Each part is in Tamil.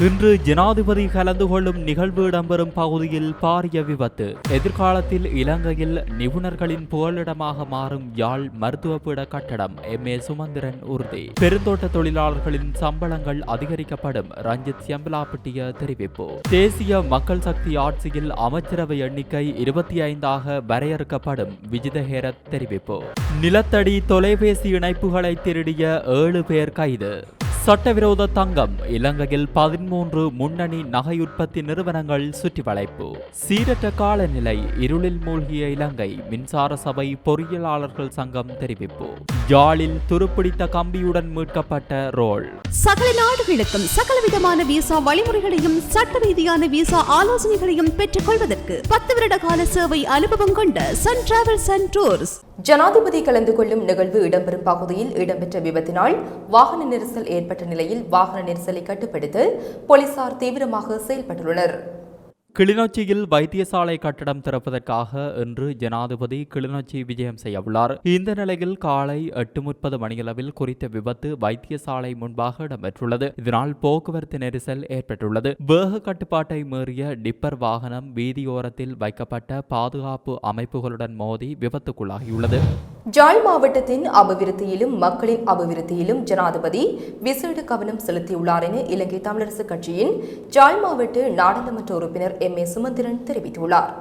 இன்று ஜனாதிபதி கலந்து கொள்ளும் நிகழ்வு இடம்பெறும் பகுதியில் பாரிய விபத்து. எதிர்காலத்தில் இலங்கையில் நிபுணர்களின் புகலிடமாக மாறும் யாழ் மருத்துவப்பீட கட்டடம். எம். ஏ. சுமந்திரன் உறுதி. பெருந்தோட்ட தொழிலாளர்களின் சம்பளங்கள் அதிகரிக்கப்படும். ரஞ்சித் செம்பலாப்பட்டிய தெரிவிப்பு. தேசிய மக்கள் சக்தி ஆட்சியில் அமைச்சரவை எண்ணிக்கை இருபத்தி ஐந்தாக வரையறுக்கப்படும். விஜிதஹேரத் தெரிவிப்பு. நிலத்தடி தொலைபேசி இணைப்புகளை திருடிய ஏழு பேர் கைது. சட்டவிரோத தங்கம் இலங்கையில் பதிமூன்று முன்னணி நகை உற்பத்தி நிறுவனங்கள் சுற்றி வளைப்பு சீரற்ற காலநிலை இருளில் மூழ்கிய இலங்கை மின்சார சபை பொறியியலாளர்கள் சங்கம் தெரிவிப்பு. யாழில் துருப்பிடித்த கம்பியுடன் மீட்கப்பட்ட ரோல். சகல நாடுகளுக்கும் சகலவிதமான விசா வழிமுறைகளையும் சட்ட ரீதியான விசா ஆலோசனைகளையும் பெற்றுக் கொள்வதற்கு பத்து வருட கால சேவை அனுபவம் கொண்ட சன் டிராவல்ஸ் அண்ட் டூர்ஸ் ஜனாதிபதி கலந்து கொள்ளும் நிகழ்வு இடம்பெறும் பகுதியில் இடம்பெற்ற விபத்தினால் வாகன நெரிசல் ஏற்பட்ட நிலையில் வாகன நெரிசலை கட்டுப்படுத்த போலீசார் தீவிரமாக செயல்பட்டுள்ளனர். கிளிநொச்சியில் வைத்தியசாலை கட்டடம் திறப்பதற்காக இன்று ஜனாதிபதி கிளிநொச்சி விஜயம் செய்யவுள்ளார். இந்த நிலையில் காலை எட்டு முப்பது மணியளவில் குறித்த விபத்து வைத்தியசாலை முன்பாக இடம்பெற்றுள்ளது. இதனால் போக்குவரத்து நெரிசல் ஏற்பட்டுள்ளது. வேக கட்டுப்பாட்டை மீறிய டிப்பர் வாகனம் வீதியோரத்தில் வைக்கப்பட்ட பாதுகாப்பு அமைப்புகளுடன் மோதி விபத்துக்குள்ளாகியுள்ளது. ஜாழ் மாவட்டத்தின் அபிவிருத்தியிலும் மக்களின் அபிவிருத்தியிலும் ஜனாதிபதி விசேட கவனம் செலுத்தியுள்ளார் என இலங்கை தமிழரசு கட்சியின் ஜாழ் மாவட்ட நாடாளுமன்ற உறுப்பினர் எம் ஏ சுமந்திரன் தெரிவித்துள்ளார்.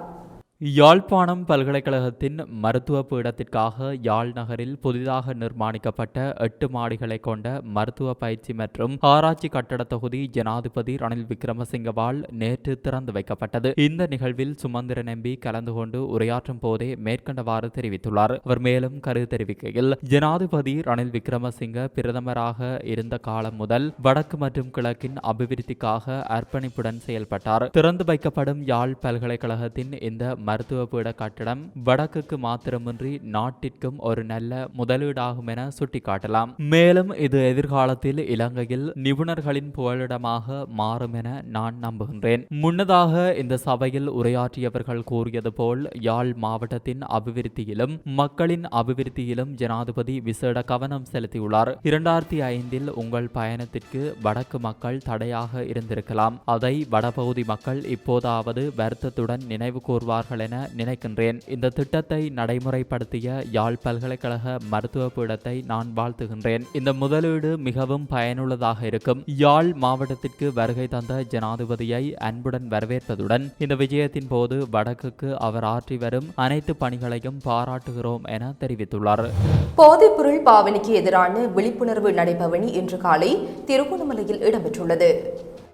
யாழ்ப்பாணம் பல்கலைக்கழகத்தின் மருத்துவ பீடத்திற்காக யாழ் நகரில் புதிதாக நிர்மாணிக்கப்பட்ட எட்டு மாடிகளை கொண்ட மருத்துவ பயிற்சி மற்றும் ஆராய்ச்சி கட்டட தொகுதி ஜனாதிபதி ரணில் விக்ரமசிங்கவால் நேற்று திறந்து வைக்கப்பட்டது. இந்த நிகழ்வில் சுமந்திர நம்பி கலந்து கொண்டு உரையாற்றும் போதே மேற்கண்டவாறு தெரிவித்துள்ளார். அவர் மேலும் கருத்து தெரிவிக்கையில் ஜனாதிபதி ரணில் விக்ரமசிங்க பிரதமராக இருந்த காலம் முதல் வடக்கு மற்றும் கிழக்கின் அபிவிருத்திக்காக அர்ப்பணிப்புடன் செயல்பட்டார். திறந்து வைக்கப்படும் யாழ் பல்கலைக்கழகத்தின் இந்த மருத்துவ பீட கட்டடம் வடக்குக்கு மாத்திரமின்றி நாட்டிற்கும் ஒரு நல்ல முதலீடாகும் என சுட்டிக்காட்டலாம். மேலும் இது எதிர்காலத்தில் இலங்கையில் நிபுணர்களின் புகலிடமாக மாறும் என நான் நம்புகின்றேன். முன்னதாக இந்த சபையில் உரையாற்றியவர்கள் கூறியது போல் யாழ் மாவட்டத்தின் அபிவிருத்தியிலும் மக்களின் அபிவிருத்தியிலும் ஜனாதிபதி விசேட கவனம் செலுத்தியுள்ளார். இரண்டாயிரத்தி ஐந்தில் உங்கள் பயணத்திற்கு வடக்கு மக்கள் தடையாக இருந்திருக்கலாம். அதை வடபகுதி மக்கள் இப்போதாவது வருத்தத்துடன் நினைவு கூர்வார்கள் என நினைக்கின்றேன். இந்த திட்டத்தை நடைமுறைப்படுத்திய யாழ் பல்கலைக்கழக மருத்துவ பீடத்தை நான் வாழ்த்துகின்றேன். இந்த முதலீடு மிகவும் பயனுள்ளதாக இருக்கும். யாழ் மாவட்டத்திற்கு வருகை தந்த ஜனாதிபதியை அன்புடன் வரவேற்பதுடன் இந்த விஜயத்தின் போது வடக்குக்கு அவர் ஆற்றி வரும் அனைத்து பணிகளையும் பாராட்டுகிறோம் என தெரிவித்துள்ளார். போதைப்பொருள் பாவனைக்கு எதிரான விழிப்புணர்வு நடைபவனி இன்று காலை திருகோணமலையில் இடம்பெற்றுள்ளது.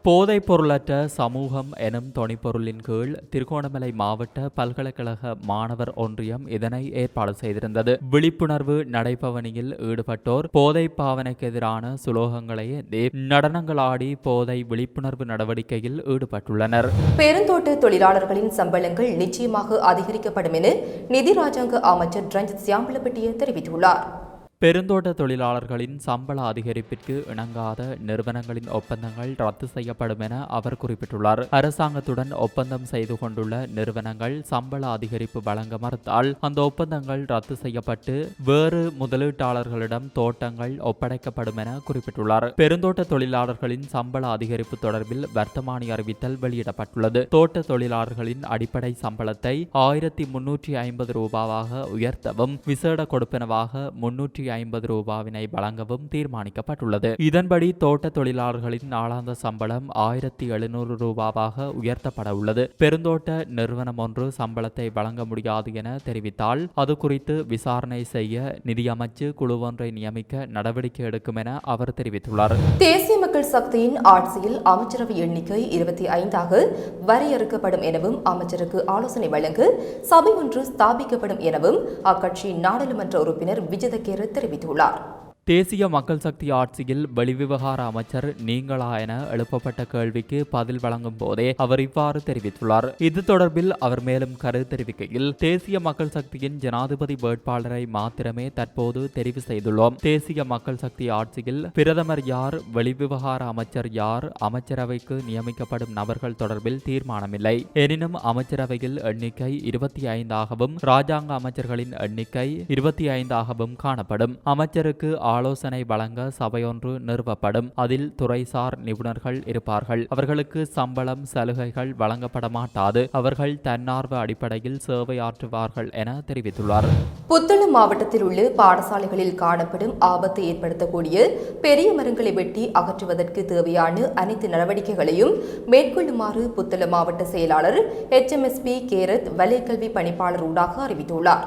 போதைப் பொருளற்ற சமூகம் எனும் தொனிப்பொருளின் கீழ் திருகோணமலை மாவட்ட பல்கலைக்கழக மாணவர் ஒன்றியம் இதனை ஏற்பாடு செய்திருந்தது. விழிப்புணர்வு நடைபவனியில் ஈடுபட்டோர் போதை பாவனைக்கு எதிரான சுலோகங்களை நடனங்களாடி போதை விழிப்புணர்வு நடவடிக்கையில் ஈடுபட்டுள்ளனர். பெருந்தோட்ட தொழிலாளர்களின் சம்பளங்கள் நிச்சயமாக அதிகரிக்கப்படும் என நிதி ராஜாங்க அமைச்சர் ரஞ்சித் சியாம்பலப்பட்டிய தெரிவித்துள்ளார். பெருந்தோட்ட தொழிலாளர்களின் சம்பள அதிகரிப்பிற்கு இணங்காத நிறுவனங்களின் ஒப்பந்தங்கள் ரத்து செய்யப்படும் என அவர் குறிப்பிட்டுள்ளார். அரசாங்கத்துடன் ஒப்பந்தம் செய்து கொண்டுள்ள நிறுவனங்கள் சம்பள அதிகரிப்பு வழங்க மறுத்தால் அந்த ஒப்பந்தங்கள் ரத்து செய்யப்பட்டு வேறு முதலீட்டாளர்களிடம் தோட்டங்கள் ஒப்படைக்கப்படும் என குறிப்பிட்டுள்ளார். பெருந்தோட்ட தொழிலாளர்களின் சம்பள அதிகரிப்பு தொடர்பில் வர்த்தமானி அறிவித்தல் வெளியிடப்பட்டுள்ளது. தோட்ட தொழிலாளர்களின் அடிப்படை சம்பளத்தை ஆயிரத்தி முன்னூற்றி ஐம்பது ரூபாவாக உயர்த்தவும் விசேட கொடுப்பனவாக முன்னூற்றி ஐம்பது ரூபாவினை வழங்கவும் தீர்மானிக்கப்பட்டுள்ளது. இதன்படி தோட்ட தொழிலாளர்களின் நாளாந்த சம்பளம் ஆயிரத்தி எழுநூறு ரூபாவாக உயர்த்தப்பட உள்ளது. பெருந்தோட்ட நிறுவனம் ஒன்று சம்பளத்தை வழங்க முடியாது என தெரிவித்தால் அது குறித்து விசாரணை செய்ய நிதியமைச்சு குழு ஒன்றை நியமிக்க நடவடிக்கை எடுக்கும் என அவர் தெரிவித்துள்ளார். தேசிய மக்கள் சக்தியின் ஆட்சியில் அமைச்சரவை எண்ணிக்கை இருபத்தி ஐந்தாக வரையறுக்கப்படும் எனவும் அமைச்சருக்கு ஆலோசனை வழங்க சபை ஒன்று ஸ்தாபிக்கப்படும் எனவும் அக்கட்சியின் நாடாளுமன்ற உறுப்பினர் விஜிதகேர தெரிவித்துள்ளார். தேசிய மக்கள் சக்தி ஆட்சியில் வெளிவிவகார அமைச்சர் நீங்களா என எழுப்பப்பட்ட கேள்விக்கு பதில் வழங்கும் போதே அவர் இவ்வாறு தெரிவித்துள்ளார். இது தொடர்பில் அவர் மேலும் கருத்து தெரிவிக்கையில் தேசிய மக்கள் சக்தியின் ஜனாதிபதி வேட்பாளரை மாத்திரமே தற்போது தெரிவு செய்துள்ளோம். தேசிய மக்கள் சக்தி ஆட்சியில் பிரதமர் யார் வெளிவிவகார அமைச்சர் யார் அமைச்சரவைக்கு நியமிக்கப்படும் நபர்கள் தொடர்பில் தீர்மானமில்லை. எனினும் அமைச்சரவையில் எண்ணிக்கை இருபத்தி ஐந்தாகவும் ராஜாங்க அமைச்சர்களின் எண்ணிக்கை இருபத்தி ஐந்தாகவும் காணப்படும். அமைச்சருக்கு ஆலோசனை வழங்க சபையொன்று நிறுவப்படும். அதில் துறைசார் நிபுணர்கள் இருப்பார்கள். அவர்களுக்கு சம்பளம் சலுகைகள் வழங்கப்பட மாட்டாது அவர்கள் தன்னார்வ அடிப்படையில் சேவையாற்றுவார்கள் என தெரிவித்துள்ளார். புத்தளம் மாவட்டத்தில் உள்ள பாடசாலைகளில் காணப்படும் ஆபத்தை ஏற்படுத்தக்கூடிய பெரிய மரங்களை வெட்டி அகற்றுவதற்கு தேவையான அனைத்து நடவடிக்கைகளையும் மேற்கொள்ளுமாறு புத்தளம் மாவட்ட செயலாளர் எச்எம்எஸ்பி கேரத் வலைக்கல்வி பணிப்பாளர் ஊடாக அறிவித்துள்ளார்.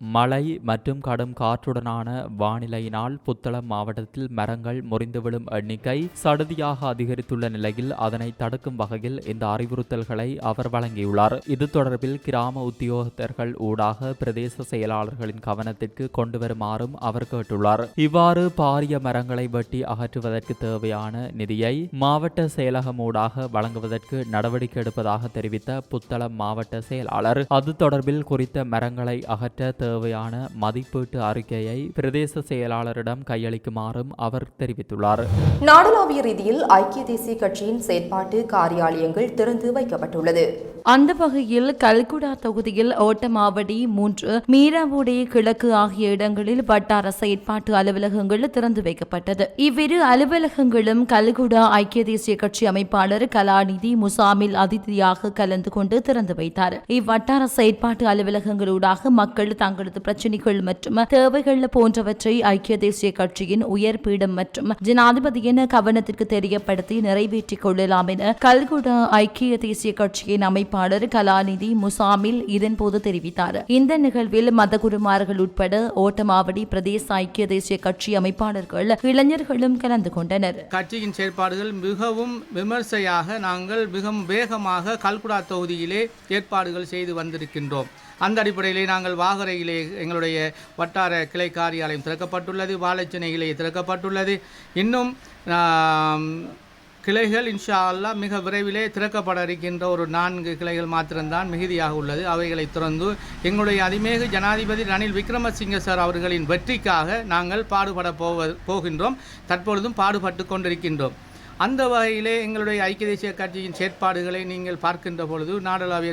மழை மற்றும் கடும் காற்றுடனான வானிலையினால் புத்தளம் மாவட்டத்தில் மரங்கள் முறிந்து விழும் எண்ணிக்கை சடுதியாக அதிகரித்துள்ள நிலையில் அதனை தடுக்கும் வகையில் இந்த அறிவுறுத்தல்களை அவர் வழங்கியுள்ளார். இது தொடர்பில் கிராம உத்தியோகத்தர்கள் ஊடாக பிரதேச செயலாளர்களின் கவனத்திற்கு கொண்டு வருமாறும் அவர் கேட்டுள்ளார். இவ்வாறு பாரிய மரங்களை வெட்டி அகற்றுவதற்கு தேவையான நிதியை மாவட்ட செயலகம் ஊடாக வழங்குவதற்கு நடவடிக்கை எடுப்பதாக தெரிவித்த புத்தளம் மாவட்ட செயலாளர் அது தொடர்பில் குறித்த மரங்களை அகற்ற தேவையான மதிப்பீட்டு அறிக்கையை பிரதேச செயலாளரிடம் கையளிக்குமாறும் அவர் தெரிவித்துள்ளார். நாடளாவிய ரீதியில் ஐக்கிய தேசிய கட்சியின் செயற்பாட்டு காரியாலயங்கள் திறந்து வைக்கப்பட்டுள்ளது. அந்த வகையில் கல்குடா தொகுதியில் ஓட்டமாவடி மூன்று மீராவோடி கிழக்கு ஆகிய இடங்களில் வட்டார செயற்பாட்டு அலுவலகங்கள் திறந்து வைக்கப்பட்டது. இவ்விரு அலுவலகங்களும் கல்குடா ஐக்கிய தேசிய கட்சி அமைப்பாளர் கலாநிதி முசாமில் அதிதியாக கலந்து கொண்டு திறந்து வைத்தார். இவ்வட்டார செயற்பாட்டு அலுவலகங்களூடாக மக்கள் தங்களது பிரச்சினைகள் மற்றும் தேவைகள் போன்றவற்றை ஐக்கிய தேசிய கட்சியின் உயர் பீடம் மற்றும் ஜனாதிபதியின் கவனத்திற்கு தெரியப்படுத்தி நிறைவேற்றிக் கொள்ளலாம் என கல்குடா ஐக்கிய தேசிய கட்சியின் அமைப்பு அமைப்பாளர் கலாநிதி முசாமில் இதன்போது தெரிவித்தார். இந்த நிகழ்வில் மதகுருமார்கள் உட்பட ஓட்டமாவடி பிரதேச ஐக்கிய தேசிய கட்சி அமைப்பாளர்கள் இளைஞர்களும் கலந்து கொண்டனர். கட்சியின் செயற்பாடுகள் மிகவும் விமர்சையாக நாங்கள் மிகவும் வேகமாக கல்குடா தொகுதியிலே ஏற்பாடுகள் செய்து வந்திருக்கின்றோம். அந்த அடிப்படையிலே நாங்கள் வாகரையிலே எங்களுடைய வட்டார கிளை காரியாலயம் திறக்கப்பட்டுள்ளது வாழைச்சனையிலே திறக்கப்பட்டுள்ளது. இன்னும் கிளைகள் இன்ஷா அல்லாஹ் மிக விரைவிலே திறக்கப்பட இருக்கின்ற ஒரு நான்கு கிளைகள் மாத்திரம்தான் மிகுதியாக உள்ளது. அவைகளை திறந்து எங்களுடைய அதிமேகு ஜனாதிபதி ரணில் விக்ரமசிங்க சார் அவர்களின் வெற்றிக்காக நாங்கள் பாடுபட போவ போகின்றோம். தற்பொழுதும் பாடுபட்டு கொண்டிருக்கின்றோம். அந்த வகையிலே எங்களுடைய ஐக்கிய தேசிய கட்சியின் செயற்பாடுகளை நீங்கள் பார்க்கின்ற பொழுது நாடளாவிய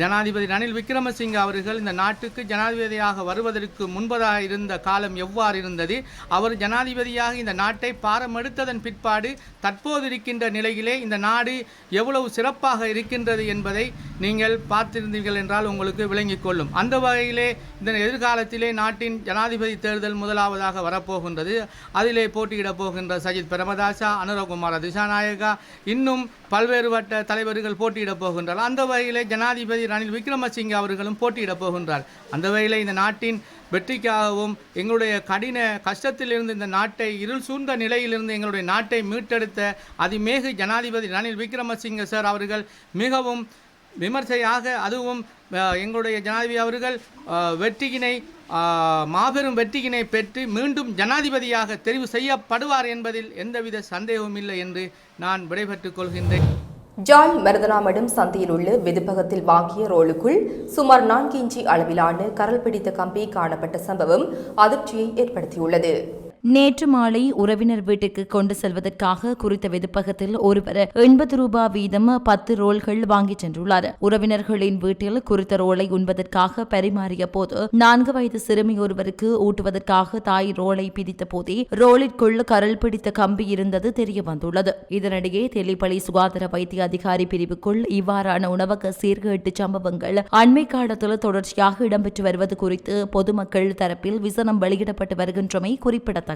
ஜனாதிபதி ரணில் விக்ரமசிங்க அவர்கள் இந்த நாட்டுக்கு ஜனாதிபதியாக வருவதற்கு முன்பதாக இருந்த காலம் எவ்வாறு இருந்தது அவர் ஜனாதிபதியாக இந்த நாட்டை பாரமெடுத்ததன் பிற்பாடு தற்போது இருக்கின்ற நிலையிலே இந்த நாடு எவ்வளவு சிறப்பாக இருக்கின்றது என்பதை நீங்கள் பார்த்திருந்தீர்கள் என்றால் உங்களுக்கு விளங்கிக் கொள்ளும். அந்த வகையிலே இந்த எதிர்காலத்திலே நாட்டின் ஜனாதிபதி தேர்தல் முதலாவதாக வரப்போகின்றது. அதிலே போட்டியிடப் போகின்ற சஜித் பிரமதாசா அனுரகம் திசாநாயகா இன்னும் பல்வேறுபட்ட தலைவர்கள் போட்டியிடப் போகின்றார். அந்த வகையிலே ஜனாதிபதி ரணில் விக்ரமசிங்கே அவர்களும் போட்டியிடப் போகின்றார். அந்த வகையிலே இந்த நாட்டின் வெற்றிக்காகவும் எங்களுடைய கடின கஷ்டத்திலிருந்து இந்த நாட்டை இருள் சூழ்ந்த நிலையிலிருந்து எங்களுடைய நாட்டை மீட்டெடுத்த அதிமேகு ஜனாதிபதி ரணில் விக்ரமசிங்க சார் அவர்கள் மிகவும் விமர்சையாக அதுவும் எங்களுடைய ஜனாதிபதி அவர்கள் வெற்றியினை மாபெரும் வெற்றியினை பெற்று மீண்டும் ஜனாதிபதியாக தெரிவு செய்யப்படுவார் என்பதில் எந்தவித சந்தேகமும் இல்லை என்று நான் விடைபெற்றுக் கொள்கின்றேன். ஜாழ் மருதனாமடம் சந்தையில் உள்ள வெதுப்பகத்தில் வாங்கிய ரோலுக்குள் சுமார் நான்கு இன்ச்சி அளவிலான கரல் பிடித்த கம்பி காணப்பட்ட சம்பவம் அதிர்ச்சியை ஏற்படுத்தியுள்ளது. நேற்று மாலை உறவினர் வீட்டுக்கு கொண்டு செல்வதற்காக குறித்த வெதுப்பகத்தில் ஒருவர் எண்பது ரூபாய் வீதம் பத்து ரோல்கள் வாங்கிச் சென்றுள்ளார். உறவினர்களின் வீட்டில் குறித்த ரோலை உண்பதற்காக பரிமாறிய போது நான்கு வயது சிறுமி ஒருவருக்கு ஊட்டுவதற்காக தாய் ரோலை பிடித்த போதே ரோலிற்குள் கரல் பிடித்த கம்பி இருந்தது தெரிய வந்துள்ளது. இதனிடையே தெல்லிப்பள்ளி சுகாதார வைத்திய அதிகாரி பிரிவுக்குள் இவ்வாறான உணவக சீர்கேட்டு சம்பவங்கள் அண்மை காலத்தில் தொடர்ச்சியாக இடம்பெற்று வருவது குறித்து பொதுமக்கள் தரப்பில் விசனம் வெளியிடப்பட்டு வருகின்றமை குறிப்பிடத்தக்கது.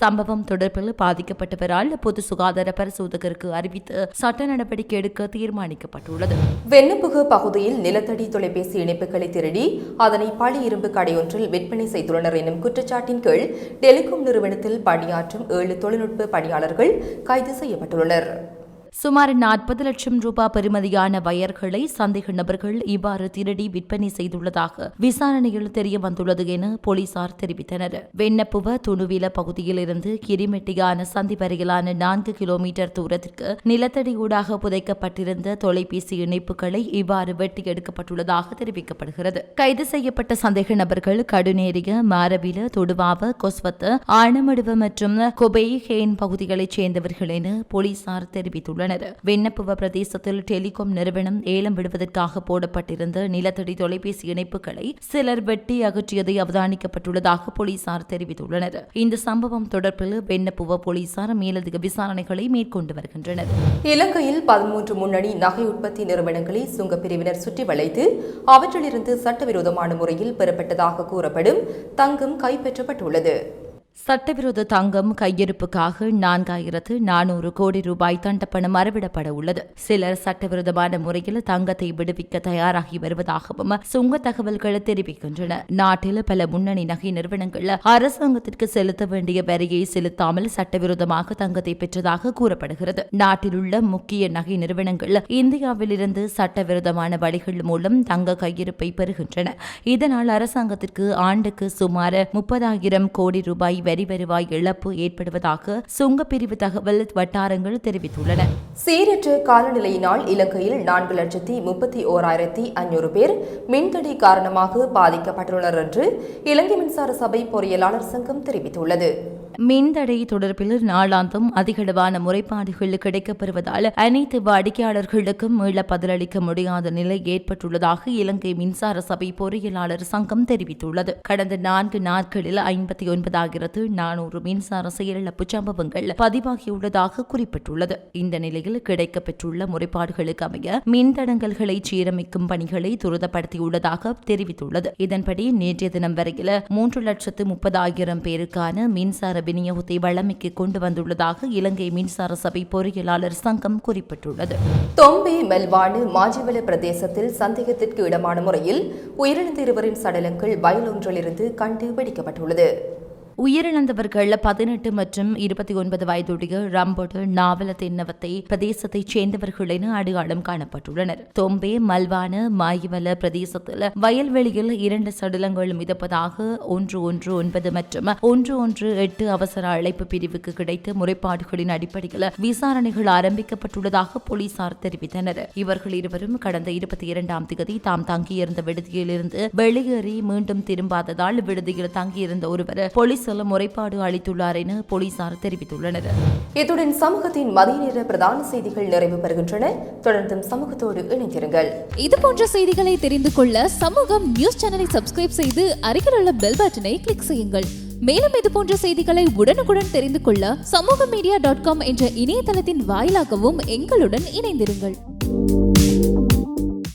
சம்பவம் தொடர்பில் பாதிக்கப்பட்டவரால் பொது சுகாதார பரிசோதகருக்கு அறிவித்து சட்ட நடவடிக்கை எடுக்க தீர்மானிக்கப்பட்டுள்ளது. வெண்ணப்புகு பகுதியில் நிலத்தடி தொலைபேசி இணைப்புகளை திருடி அதனை பழி இரும்பு கடையொன்றில் விற்பனை செய்துள்ளனர் எனும் குற்றச்சாட்டின் கீழ் டெலிகாம் நிறுவனத்தில் பணியாற்றும் ஏழு தொழில்நுட்ப பணியாளர்கள் கைது செய்யப்பட்டுள்ளனர். சுமார் நாற்பது லட்சம் ரூபாய் பெறுமதியான வயர்களை சந்தேக நபர்கள் இவ்வாறு திருடி விற்பனை செய்துள்ளதாக விசாரணையில் தெரிய வந்துள்ளது என போலீசார் தெரிவித்தனர். வெண்ணப்புவ துணுவில பகுதியிலிருந்து கிரிமெட்டியான சந்தி வரையிலான நான்கு கிலோமீட்டர் தூரத்திற்கு நிலத்தடி ஊடாக புதைக்கப்பட்டிருந்த தொலைபேசி இணைப்புகளை இவ்வாறு வெட்டி எடுக்கப்பட்டுள்ளதாக தெரிவிக்கப்படுகிறது. கைது செய்யப்பட்ட சந்தேக நபர்கள் கடுநேரிய மாரபில தொடுவாவ கொஸ்வத்த ஆனமடுவ மற்றும் கொபை ஹேன் பகுதிகளைச் சேர்ந்தவர்கள் என போலீசார் தெரிவித்துள்ளனர். விண்ணப்புவ பிரதேசத்தில் டெலிகாம் நிறுவனம் ஏலம் விடுவதற்காக போடப்பட்டிருந்த நிலத்தடி தொலைபேசி இணைப்புகளை சிலர் வெட்டி அகற்றியதை அவதானிக்கப்பட்டுள்ளதாக போலீசார் தெரிவித்துள்ளனர். இந்த சம்பவம் தொடர்பில் வெண்ணப்புவ போலீசார் மேலதிக விசாரணைகளை மேற்கொண்டு வருகின்றனர். இலங்கையில் பதிமூன்று முன்னணி நகை உற்பத்தி நிறுவனங்களை சுங்க பிரிவினர் சுற்றி வளைத்து அவற்றிலிருந்து சட்டவிரோதமான முறையில் பெறப்பட்டதாக கூறப்படும் தங்கம் கைப்பற்றப்பட்டுள்ளது. சட்டவிரோத தங்கம் கையிருப்புக்காக நான்காயிரத்து நானூறு கோடி ரூபாய் தண்டப்பணம் அறவிடப்பட உள்ளது. சிலர் சட்டவிரோதமான முறையில் தங்கத்தை விடுவிக்க தயாராகி வருவதாகவும் சுங்க தகவல்கள் தெரிவிக்கின்றன. நாட்டில் பல முன்னணி நகை நிறுவனங்கள் அரசாங்கத்திற்கு செலுத்த வேண்டிய வரியை செலுத்தாமல் சட்டவிரோதமாக தங்கத்தை பெற்றதாக கூறப்படுகிறது. நாட்டில் உள்ள முக்கிய நகை நிறுவனங்கள் இந்தியாவில் இருந்து சட்டவிரோதமான வழிகள் மூலம் தங்க கையிருப்பை பெறுகின்றன. இதனால் அரசாங்கத்திற்கு ஆண்டுக்கு சுமார் முப்பதாயிரம் கோடி ரூபாய் வரி வருவாய் இழப்பு ஏற்படுவதாக சுங்கப்பிரிவு தகவல் வட்டாரங்கள் தெரிவித்துள்ளன. சீரற்ற காலநிலையினால் இலங்கையில் நான்கு லட்சத்தி முப்பத்தி ஓராயிரத்தி ஐநூறு பேர் மின்தடை காரணமாக பாதிக்கப்பட்டுள்ளனர் என்று இலங்கை மின்சார சபை பொறியியலாளர் சங்கம் தெரிவித்துள்ளது. மின்தடை தொடர்பில் நாளாந்தம் அதிகளவான முறைப்பாடுகள் கிடைக்கப்பெறுவதால் அனைத்து வாடிக்கையாளர்களுக்கும் மீள பதிலளிக்க முடியாத நிலை ஏற்பட்டுள்ளதாக இலங்கை மின்சார சபை பொறியியலாளர் சங்கம் தெரிவித்துள்ளது. கடந்த நான்கு நாட்களில் ஐம்பத்தி ஒன்பதாயிரத்து நானூறு மின்சார செயலிழப்பு சம்பவங்கள் பதிவாகியுள்ளதாக குறிப்பிட்டுள்ளது. இந்த நிலையில் கிடைக்கப்பெற்றுள்ள முறைப்பாடுகளுக்கு அமைய மின்தடங்கல்களை சீரமைக்கும் பணிகளை துரிதப்படுத்தியுள்ளதாக தெரிவித்துள்ளது. இதன்படி நேற்றைய தினம் வரையில் மூன்று லட்சத்து முப்பதாயிரம் பேருக்கான மின்சார விநியோகத்தை வழமைக்கு கொண்டு வந்துள்ளதாக இலங்கை மின்சார சபை பொறியியலாளர் சங்கம் குறிப்பிட்டுள்ளது. தொம்பே மெல்வாடு மாஜிவல பிரதேசத்தில் சந்தேகத்திற்கு இடமான முறையில் உயிரிழந்த இருவரின் சடலங்கள் வயலொன்றிலிருந்து கண்டுபிடிக்கப்பட்டுள்ளது உயிரிழந்தவர்கள் பதினெட்டு மற்றும் இருபத்தி ஒன்பது வயதுடைய ரம்போடு நாவல தென்னவத்தை பிரதேசத்தைச் சேர்ந்தவர்கள் என அடையாளம் காணப்பட்டுள்ளனர். தொம்பே மல்வான மாயிவல பிரதேசத்தில் வயல்வெளியில் இரண்டு சடலங்கள் மிதப்பதாக ஒன்று ஒன்று ஒன்பது மற்றும் ஒன்று ஒன்று எட்டு அவசர அழைப்பு பிரிவுக்கு கிடைத்த முறைப்பாடுகளின் அடிப்படையில் விசாரணைகள் ஆரம்பிக்கப்பட்டுள்ளதாக போலீசார் தெரிவித்தனர். இவர்கள் இருவரும் கடந்த இருபத்தி இரண்டாம் தேதி தாம் தங்கியிருந்த விடுதியிலிருந்து வெளியேறி மீண்டும் திரும்பாததால் விடுதியில் தங்கியிருந்த ஒருவர் போலீசில் முறைப்பாடு அளித்துள்ளார் என போலீசார் தெரிவித்துள்ளனர். இத்துடன் சமூகத்தின் மதிய நேர பிரதான செய்திகள் நிறைவு பெறுகின்றன. தொடர்ந்தும் சமூகத்தோடு இணைந்திருங்கள். இது போன்ற செய்திகளை தெரிந்து கொள்ள சமூகம் நியூஸ் சேனலை சப்ஸ்கிரைப் செய்து அருகில் உள்ள பெல் பட்டனை கிளிக் செய்யுங்கள். மேலும் இது போன்ற செய்திகளை உடனுக்குடன் தெரிந்து கொள்ள சமூக மீடியா டாட் காம் என்ற இணையதளத்தின் வாயிலாகவும் எங்களுடன் இணைந்திருங்கள்.